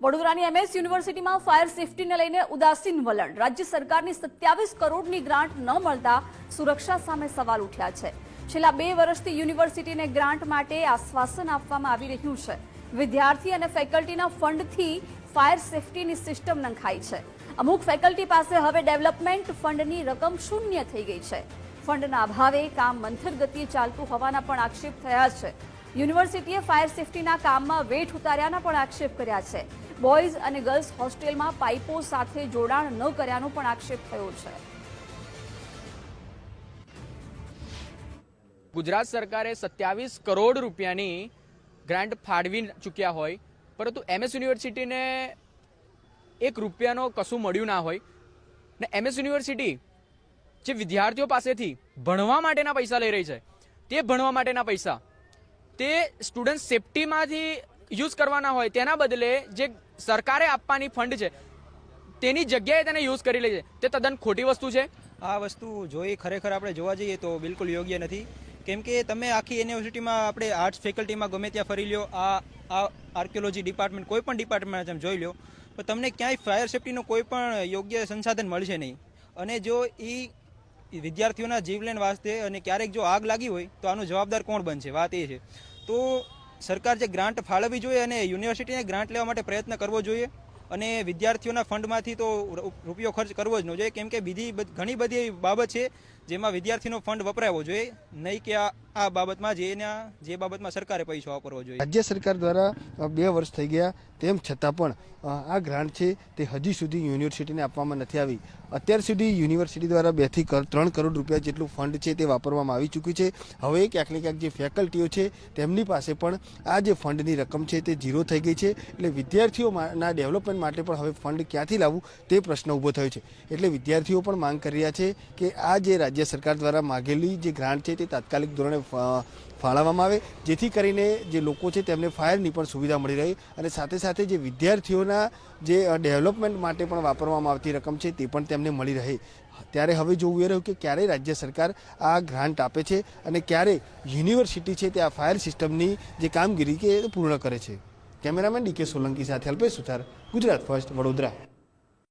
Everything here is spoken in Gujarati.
વડોદરાની એમએસ યુનિવર્સિટીમાં ફાયર સેફટીને લઈને ઉદાસીન વલણ. રાજ્ય સરકારની સત્યાવીસ કરોડની ગ્રાન્ટ ન મળતા સુરક્ષા સામે સવાલ ઉઠ્યા છે. છેલ્લા બે વર્ષથી યુનિવર્સિટીને ગ્રાન્ટ માટે આશ્વાસન આપવામાં આવી રહ્યું છે. વિદ્યાર્થી અને ફેકલ્ટીના ફંડથી ફાયર સેફટીની સિસ્ટમ નંખાઈ છે. અમુક ફેકલ્ટી પાસે હવે ડેવલપમેન્ટ ફંડની રકમ શૂન્ય થઈ ગઈ છે. ફંડના અભાવે કામ મંથર ગતિએ ચાલતું હોવાના પણ આક્ષેપ થયા છે. યુનિવર્સિટીએ ફાયર સેફટીના કામમાં વેઠ ઉતાર્યાના પણ આક્ષેપ કર્યા છે. બોયઝ અને ગર્લ્સ હોસ્ટેલમાં પાઇપો સાથે જોડાણ ન કર્યાનો પણ આક્ષેપ થયો છે. ગુજરાત સરકારે સત્યાવીસ કરોડ રૂપિયાની ગ્રાન્ટ ફાળવી ચૂક્યા હોય, પરંતુ એમએસ યુનિવર્સિટીને એક રૂપિયાનો કશું મળ્યું ના હોય. ને એમએસ યુનિવર્સિટી જે વિદ્યાર્થીઓ પાસેથી ભણવા માટેના પૈસા લઈ રહી છે, તે ભણવા માટેના પૈસા તે સ્ટુડન્ટ સેફટીમાંથી યુઝ કરવાના હોય, તેના બદલે જે સરકારે આપવાની ફંડ છે. તેની જગ્યાએ તેને યુઝ કરી લે છે. તે તદ્દન ખોટી વસ્તુ છે. આ વસ્તુ જોઈ ખરેખર આપણે જોવા જઈએ તો બિલકુલ યોગ્ય નથી. કેમ કે તમે આખી યુનિવર્સિટીમાં આપણે આર્ટ્સ ફેકલ્ટીમાં ગમે ત્યાં ફરી લ્યો, આ આ આર્કિયોલોજી ડિપાર્ટમેન્ટ કોઈ પણ ડિપાર્ટમેન્ટ તમે જોઈ લો તો તમને ક્યાંય ફાયર સેફટીનું કોઈ પણ યોગ્ય સંસાધન મળશે નહીં. અને જો એ વિદ્યાર્થીઓના જીવલેણ વાસ્તે અને ક્યારેક જો આગ લાગી હોય, તો આનો જવાબદાર કોણ બનશે? વાત એ છે. તો સરકાર જે ગ્રાન્ટ ફાળવવી જોઈએ અને યુનિવર્સિટીને ગ્રાન્ટ લેવા માટે પ્રયત્ન કરવો જોઈએ અને વિદ્યાર્થીઓના ફંડમાંથી તો રૂપિયો ખર્ચ કરવો જ ન જોઈએ. કેમ કે બીજી ઘણી બધી બાબત છે જેમાં વિદ્યાર્થીનો ફંડ વપરાવો જોઈએ, નહીં કે આ બાબતમાં જેના જે બાબતમાં સરકારે પૈસો વાપરવો જોઈએ. રાજ્ય સરકાર દ્વારા બે વર્ષ થઈ ગયા, તેમ છતાં પણ આ ગ્રાન્ટ છે તે હજી સુધી યુનિવર્સિટીને આપવામાં નથી આવી. અત્યાર સુધી યુનિવર્સિટી દ્વારા બેથી ત્રણ કરોડ રૂપિયા જેટલું ફંડ છે તે વાપરવામાં આવી ચૂક્યું છે. હવે ક્યાંક ને ક્યાંક જે ફેકલ્ટીઓ છે, તેમની પાસે પણ આ જે ફંડની રકમ છે તે ઝીરો થઈ ગઈ છે. એટલે વિદ્યાર્થીઓના ડેવલપમેન્ટ માટે પણ હવે ફંડ ક્યાંથી લાવવું તે પ્રશ્ન ઊભો થયો છે. એટલે વિદ્યાર્થીઓ પણ માંગ કરી રહ્યા છે કે આ જે રાજ્ય સરકાર દ્વારા માગેલી જે ગ્રાન્ટ છે તે તાત્કાલિક ધોરણે ફાળવવામાં આવે, જેથી કરીને જે લોકો છે તેમને ફાયરની પણ સુવિધા મળી રહે અને સાથે સાથે જે વિદ્યાર્થીઓના જે ડેવલપમેન્ટ માટે પણ વાપરવામાં આવતી રકમ છે તે પણ તેમને મળી રહે. ત્યારે હવે જોવું એ રહ્યું કે ક્યારે રાજ્ય સરકાર આ ગ્રાન્ટ આપે છે અને ક્યારે યુનિવર્સિટી છે તે આ ફાયર સિસ્ટમની જે કામગીરી કે પૂર્ણ કરે છે. કેમેરામેન ડીકે સોલંકી સાથે અલ્પેશ સુથાર, ગુજરાત ફર્સ્ટ વડોદરા.